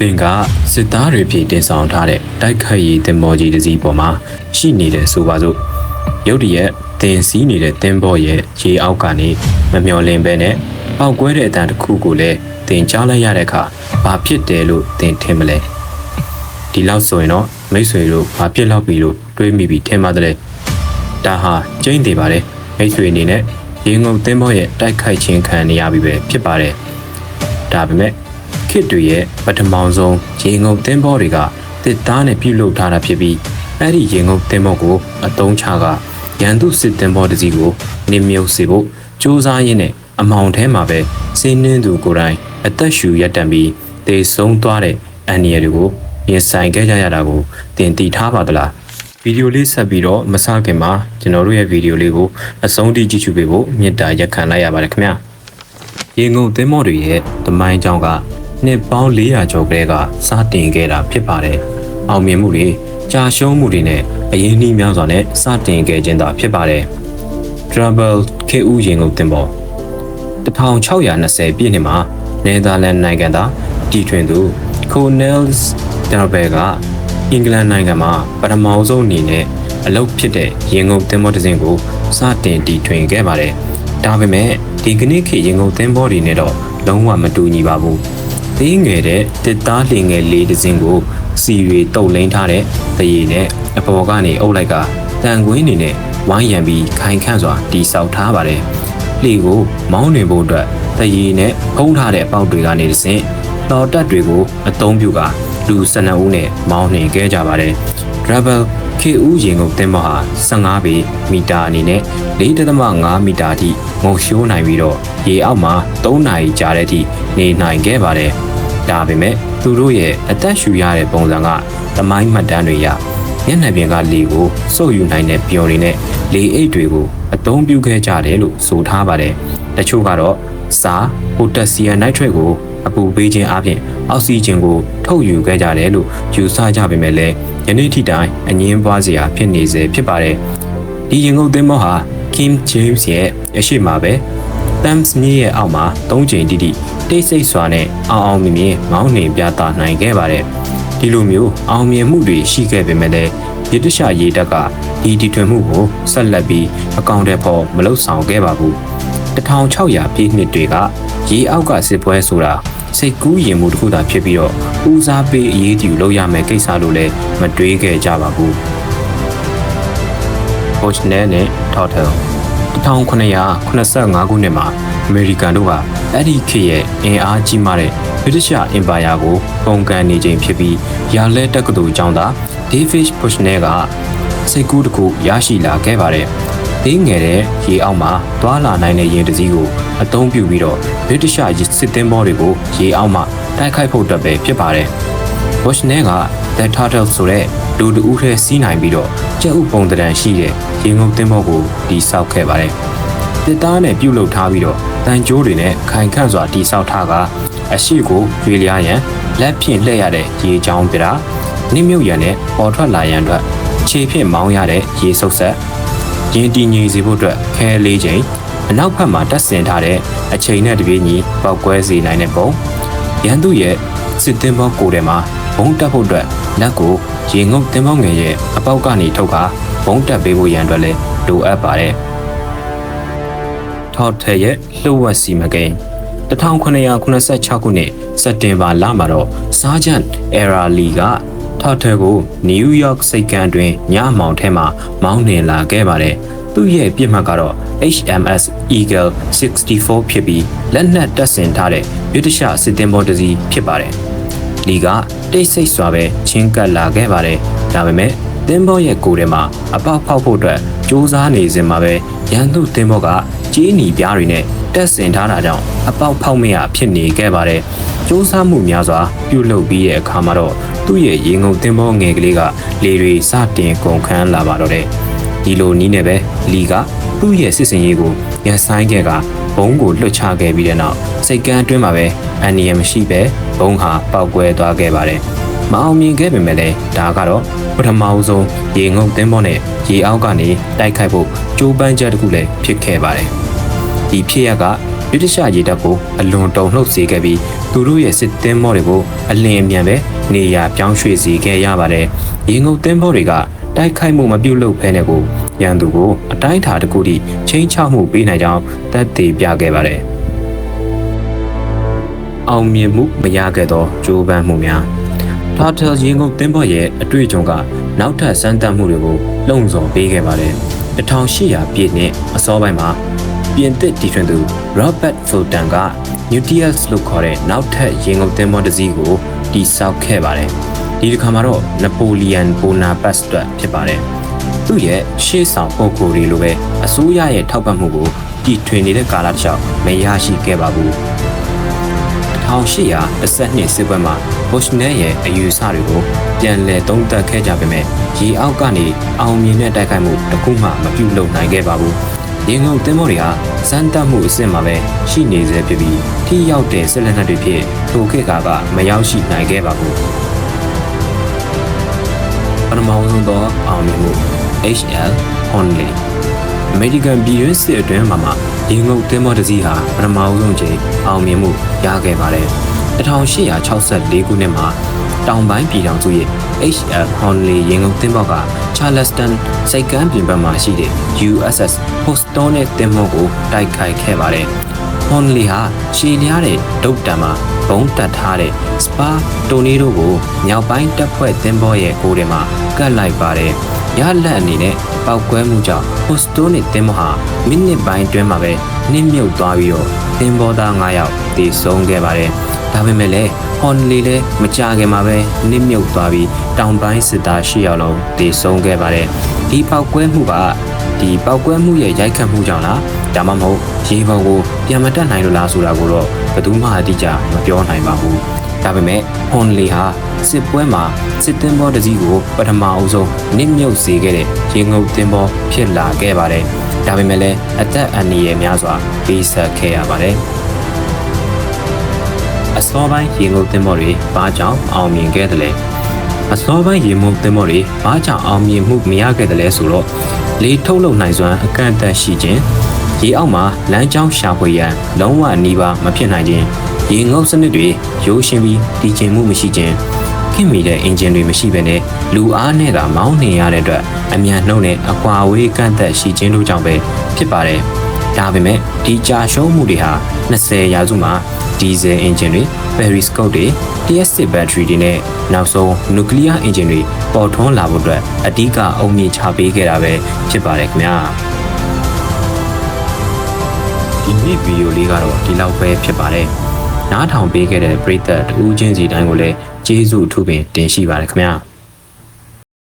သင်ကစစ်သားတွေဖြင့်တင်ဆောင်ထားတဲ့တိုက်ခိုက်ရေးသင်္ဘောကြီးတစ်စီးပေါ်မှာရှိနေတဲ့ဆိုပါစို့ရုတ်တရက်သင်စီးနေတဲ့သင်္ဘောရဲ့ရေအောက်ကနေမမျော်လင့်ပဲနဲ့ပောက်ကွဲတဲ့အတန်တစ်ခုကိုလည်းသင်ကြားလိုက်ရတဲ့အခါဘာဖြစ်တယ်လို့သင်ထင်မလဲဒီလောက်ဆိုရင်တော့မိတ်ဆွေတို့ဘာဖြစ်လောက်ပြီလို့တွေးမိပြီးထင်ပါတယ်ဒါဟာကျိန်းသေးပါတယ်မိတ်ဆွေအနေနဲ့ရေငုံသင်္ဘောရဲ့တိုက်ခိုက်ခြင်းခံနေရပြီပဲဖြစ်ပါတယ်ဒါပေမဲ့ ခစ်တွေရဲ့ပထမဆုံးရေငုပ်သင်းဘောတွေကတစ်သားနဲ့ပြုလုပ်ထားတာဖြစ်ပြီးအဲ့ဒီရေငုပ်သင်းဘောကိုအတုံးချကရန်သူစစ်သင်းဘောတစ်စီးကိုနင်းမြုပ်စေဖို့စူးစမ်းရင်းနဲ့အမောင်ထဲမှာပဲစင်းနှင်းသူကိုယ်တိုင်အသက်ရှူရပ်တံပြီးတေဆုံးသွားတဲ့အန်နီရတွေကိုရင်ဆိုင်ခဲ့ကြရတာကိုတင်တည်ထားပါသလားဗီဒီယိုလေးဆက်ပြီးတော့မစခင်မှာကျွန်တော်တို့ရဲ့ဗီဒီယိုလေးကိုအဆုံးထိကြည့်ရှုပေးဖို့မေတ္တာရက်ခံလိုက်ရပါတယ်ခင်ဗျာရေငုံသင်းမော်တွေရဲ့တမိုင်းကြောင်းက နှစ်ပေါင်း400ကျော်ကလေးကစတင်ခဲ့တာဖြစ်ပါတယ်။အောင်မြင်မှုတွေကြာရှုံးမှုတွေနဲ့အရင်နှီးများစွာနဲ့စတင်ခဲ့ခြင်းသာဖြစ်ပါတယ်။ Trouble KU ရေငုံသင်းမော်1620ပြည့်နှစ်မှာနယ်သာလန်နိုင်ငံသားတီထွင်သူ Cornels Darby ကအင်္ဂလန်နိုင်ငံမှာပထမဆုံးအနေနဲ့အလုပ်ဖြစ်တဲ့ရေငုံသင်းမော်တစ်စင်းကိုစတင်တီထွင်ခဲ့ပါတယ်။ဒါပေမဲ့ဒီကနေ့ခေတ်ရေငုံသင်းဘောတွေနဲ့တော့လုံးဝမတူညီပါဘူး။ သေးငယ်တဲ့တစ်သားလင်ငယ်လေးတစ်စင်းကိုစီရီတုပ်လိန်ထားတဲ့တရေနဲ့အပေါ်ကနေအုပ်လိုက်ကတန်ကွင်းနေနဲ့ဝိုင်းရံပြီးခိုင်ခန့်စွာတီဆောက်ထားပါတယ်။လေကိုမောင်းနေဖို့အတွက်တရေနဲ့ဖုံးထားတဲ့အပေါက်တွေကနေတစ်ဆင့်တော်တက်တွေကိုအသုံးပြုကလူ12ဦးနဲ့မောင်းနှင်ခဲ့ကြပါတယ်။ Rebel KU ရင်ကုန်တင်မဟာ15ပေမီတာအနေနဲ့4.5မီတာအထိငုံရှိုးနိုင်ပြီးတော့ရေအောက်မှာ3နာရီကြာတဲ့အထိနေနိုင်ခဲ့ပါတယ်။ဒါပေမဲ့သူတို့ရဲ့အသက်ရှူရတဲ့ပုံစံကသမိုင်းမှတ်တမ်းတွေရမျက်နှာပြင်ကလေကိုစုပ်ယူနိုင်တဲ့ပျော်တွေနဲ့လေအိတ်တွေကိုအသုံးပြုခဲ့ကြတယ်လို့ဆိုထားပါတယ်။တချို့ကတော့စာပိုတက်ဆီယမ်နိုက်ထရက်ကိုအပူပေးခြင်းအပြင်အောက်ဆီဂျင်ကိုထုတ်ယူခဲ့ကြတယ်လို့ယူဆကြပေမဲ့လည်း ယနေ့ထိတိုင်အငင်းပွားစရာဖြစ်နေစေဖြစ်ပါတယ်။ဒီရင်ငုတ်သင်းမောဟာ Kim James ရဲ့အရှိမပဲ Thames မြစ်ရဲ့အောက်မှာ၃ချိန်တိတိတိတ်ဆိတ်စွာနဲ့အောင်အောင်မြင်မြင်မောင်းနှင်ပြသနိုင်ခဲ့ပါတယ်။ဒီလိုမျိုးအောင်မြင်မှုတွေရှိခဲ့ပေမဲ့လည်းရေတရှာရေတက်ကဒီတီထွင်မှုကိုဆက်လက်ပြီးအကောင့်ထဲပေါ်မလုဆောင်ခဲ့ပါဘူး။1600ပြည့်နှစ်တွေကရေအောက်ကစစ်ပွဲဆိုတာ စိတ်ကူးရင်မှုတစ်ခုသာဖြစ်ပြီးတော့ဦးစားပေးအရေးကြီးလို့ရမယ်ကိစ္စလို့လည်းမတွေးခဲ့ကြပါဘူး။ Coach နဲ့နဲ့ Total 1985ခုနှစ်မှာအမေရိကန်တို့ကအဲ့ဒီခေတ်ရဲ့အင်အားကြီးမားတဲ့ဗြိတိရှအင်ပါယာကိုပုံကန်နေချိန်ဖြစ်ပြီးရာလဲတက္ကသိုလ်ကျောင်းသား David Bushnell ကစိတ်ကူးတစ်ခုရရှိလာခဲ့ပါတယ်။ သေးငယ်တဲ့ရေအောက်မှာသွာလာနိုင်တဲ့ရင်တစည်းကိုအသုံးပြုပြီးတော့ဗြိတိရှစစ်သင်းဘောတွေကိုရေအောက်မှာတိုက်ခိုက်ဖို့အတွက်ပဲဖြစ်ပါတယ်။ Bushnell က The Turtle ဆိုတဲ့လူတဦးထဲစီးနိုင်ပြီးတော့ကြက်ဥပုံတံရှိတဲ့ရေငုံသင်းဘောကိုတီဆောက်ခဲ့ပါတယ်။တစ်သားနဲ့ပြုတ်လုထားပြီးတော့တန်ကြိုးတွေနဲ့ခိုင်ခန့်စွာတီဆောက်ထားကအရှိကိုရွေလျားရန်လက်ဖြင့်လှည့်ရတဲ့ရေချောင်းပြတာနစ်မြုပ်ရန်နဲ့ပေါ်ထွက်လာရန်အတွက်ခြေဖြင့်မောင်းရတဲ့ရေဆုပ်ဆက် ရင်တည်ငြိမ်စေဖို့အတွက်ခဲလေးချိန်အနောက်ဘက်မှာတက်ဆင်ထားတဲ့အချိန်နဲ့တပြေးညီပောက်ကွဲစေနိုင်တဲ့ပုံရန်သူရဲ့စစ်သင်းဘောကိုယ်ထဲမှာဘုံတက်ဖို့အတွက်လက်ကိုရေငုပ်သင်းဘောငယ်ရဲ့အပေါက်ကနေထုတ်ကာဘုံတက်ပေးဖို့ရန်အတွက်လည်းလိုအပ်ပါတယ်ထောက်ထဲရဲ့လှုပ်ဝက်စီမကိန်း1986ခုနှစ်စက်တင်ဘာလမှာတော့စာဂျန်အရာလီက ထောက်ထဲကိုနယူးယောက်စိတ်ကမ်းတွင်ညမောင်ထဲမှာမောင်းနှင်လာခဲ့ပါတယ်။သူ့ရဲ့ပြစ်မှတ်ကတော့ HMS Eagle 64ဖြစ်ပြီးလက်နက်တပ်ဆင်ထားတဲ့ဗြိတိရှစစ်သင်္ဘောတစ်စီးဖြစ်ပါတယ်။လီကတိတ်ဆိတ်စွာပဲချင်းကပ်လာခဲ့ပါတယ်။ဒါပေမဲ့သင်္ဘောရဲ့ကိုယ်ထဲမှာအပေါက်ဖောက်ဖို့အတွက်စူးစမ်းနေစဉ်မှာပဲရန်သူသင်္ဘောကကြီးနီပြားတွေနဲ့တက်ဆင်ထားတာကြောင့်အပေါက်ဖောက်မရဖြစ်နေခဲ့ပါတယ်။ စူးစမ်းမှုများစွာပြုလုပ်ပြီးတဲ့အခါမှာတော့သူ့ရဲ့ရေငုံသင်္ဘောငယ်ကလေးကလေတွေစတင်ကုန်ခန်းလာပါတော့တယ်။ဒီလိုနီးနေပဲလီကသူ့ရဲ့စစ်စင်ရေးကိုရန်ဆိုင်ခဲ့ကဘုံကိုလွတ်ချခဲ့ပြီးတဲ့နောက်စိတ်ကန်းအတွင်းမှာပဲအန်နီယမ်မရှိပဲဘုံဟာပောက်ကွဲသွားခဲ့ပါတယ်။မအောင်မြင်ခဲ့ပေမဲ့လည်းဒါကတော့ပထမအဆုံးရေငုံသင်းဘောနဲ့ရေအောက်ကနေတိုက်ခိုက်ဖို့ကြိုးပမ်းချက်တစ်ခုလည်းဖြစ်ခဲ့ပါတယ်။ဒီဖြစ်ရက ဗြိတိရှရေတပ်ကိုအလွန်တုံလှုပ်စေခဲ့ပြီးသူတို့ရဲ့စစ်သင်းဘောတွေကိုအလင်းအမြန်ပဲနေရာပြောင်းရွှေ့စေခဲ့ရပါတယ်။ရေငုပ်သင်းဘောတွေကတိုက်ခိုက်မှုမပြုတ်လုပ်ဖဲနဲ့ကိုရန်သူကိုအတိုင်းအတာတစ်ခုထိချင်းချောက်မှုပေးနိုင်ကြောင်းသက်သေပြခဲ့ပါတယ်။အောင်မြင်မှုမရခဲ့သောကြိုးပမ်းမှုများ Turtle ရေငုပ်သင်းဘောရဲ့အတွေ့အကြုံကနောက်ထပ်စမ်းသပ်မှုတွေကိုလုံဆော်ပေးခဲ့ပါတယ်။1800ပြည့်နှစ်အစောပိုင်းမှာ ပြင်သစ်တီထွင်သူ Robert Fulton က Nucleus လို့ခေါ်တဲ့နောက်ထပ်ရေငုပ်သင်းဘောတစ်စီးကိုတည်ဆောက်ခဲ့ပါတယ်။ဒီတစ်ခါမှာတော့ Napoleon Bonaparte အတွက်ဖြစ်ပါတယ်။သူ့ရဲ့ရှေ့ဆောင်ပုံကိုယ်တွေလိုပဲအစိုးရရဲ့ထောက်ပံ့မှုကိုတီထွင်နေတဲ့ကာလတစ်လျှောက်မရရှိခဲ့ပါဘူး။1812စစ်ပွဲမှာဘုရှ်နယ်ရဲ့အယူအဆတွေကိုပြန်လည်သုံးသပ်ခဲ့ကြပေမဲ့ရေအောက်ကနေအောင်မြင်တဲ့တိုက်ခိုက်မှုတစ်ခုမှမပြုလုပ်နိုင်ခဲ့ပါဘူး။ ရေငုံသင်းမောတွေဟာစမ်းသပ်မှုအဆင့်မှာပဲရှိနေစေဖြစ်ပြီးထိရောက်တဲ့ဆက်လက်နက်တွေဖြင့်ထိုခေတ်ကကမရောက်ရှိနိုင်ခဲ့ပါဘူး။ပထမဆုံးသောအောင်မြင်မှု HL Honley အမေရိကန်ပြည်တွင်းစစ်အတွင်းမှာမှရေငုပ်သင်းမောတစ်စီးဟာပထမဆုံးချိန်အောင်မြင်မှုရခဲ့ပါတယ်။1864ခုနှစ်မှာတောင်ပိုင်းပြည်ထောင်စုရဲ့ HL Honley ရေငုပ်သင်းမောက Charleston စိတ်ကမ်းပြင်ပမှာရှိတဲ့ USS Houston နဲ့သင်းမောကိုတိုက်ခိုက်ခဲ့ပါတယ်။ Honley ဟာရှည်လျားတဲ့ဒုတ်တံမှာဘုံတက်ထားတဲ့ Spa Tornado ကိုမြောက်ပိုင်းတပ်ဖွဲ့သင်းဘောရဲ့ကိုယ်ထဲမှာကတ်လိုက်ပါတယ်။ရလက်အနေနဲ့ပောက်ကွဲမှုကြောင့် Houston နဲ့သင်းဘောဟာမိနစ်ပိုင်းအတွင်းမှာပဲနှင်းမြုပ်သွားပြီးတော့သင်းဘောသား9ယောက်တည်ဆုံးခဲ့ပါတယ်။ဒါပေမဲ့လည်း Honley လည်းမကြခင်မှာပဲနှင်းမြုပ်သွားပြီးတောင်ပိုင်းစစ်သား10ယောက်လုံးတည်ဆုံးခဲ့ပါတယ်။ဒီပောက်ကွဲမှုကဒီပောက်ကွဲမှုရဲ့ရိုက်ခတ်မှုကြောင့်လားဒါမှမဟုတ်ရေပုံကိုပြန်မတက်နိုင်လို့လားဆိုတာကိုတော့ဘယ်သူမှအတိအကျမပြောနိုင်ပါဘူး။ဒါပေမဲ့ဟွန်လီဟာစစ်ပွဲမှာစစ်သင်္ဘောတစ်စီးကိုပထမအဦးဆုံးနစ်မြုပ်စေခဲ့တဲ့ရေငုပ်သင်္ဘောဖြစ်လာခဲ့ပါတယ်။ဒါပေမဲ့လည်းအသက်အန္တရာယ်များစွာပေးဆက်ခဲ့ရပါတယ်။ အစောပိုင်းရေငုပ်သင်္ဘောတွေဘာကြောင့်အောင်မြင်ခဲ့တယ်လဲ။အစောပိုင်းရေငုပ်သင်္ဘောတွေဘာကြောင့်အောင်မြင်မှုမရခဲ့တယ်လဲဆိုတော့လေထုတ်လုပ်နိုင်စွမ်းအကန့်အသတ်ရှိခြင်းရေအောက်မှာလမ်းကြောင်းရှာဖွေရန်လုံးဝနှီးပါမဖြစ်နိုင်ခြင်းရေငုပ်စနစ်တွေရိုးရှင်းပြီးတည်ကျင်မှုမရှိခြင်းခင်မီတဲ့အင်ဂျင်တွေမရှိဘဲနဲ့လူအားနဲ့သာမောင်းနှင်ရတဲ့အတွက်အမြန်နှုံနဲ့အကွာအဝေးကန့်သက်ရှိခြင်းတို့ကြောင့်ပဲဖြစ်ပါတယ်။ဒါပေမဲ့ဒီကြာရှုံးမှုတွေဟာ20ရာစုမှာ ဒီဇယ်အင်ဂျင်တွေ periscope တွေ TS6 battery တွေနဲ့နောက်ဆုံး nuclear engine တွေပေါ်ထွန်းလာဖို့အတွက်အဓိကအုံမြင့်ချပေးခဲ့တာပဲဖြစ်ပါတယ်ခင်ဗျာဒီနေ့ဗီဒီယိုလေးကတော့ဒီလောက်ပဲဖြစ်ပါတယ်နားထောင်ပေးခဲ့တဲ့ပရိသတ်တူးချင်းစီတိုင်းကိုလည်းကျေးဇူးအထူးပင်တင်ရှိပါတယ်ခင်ဗျာ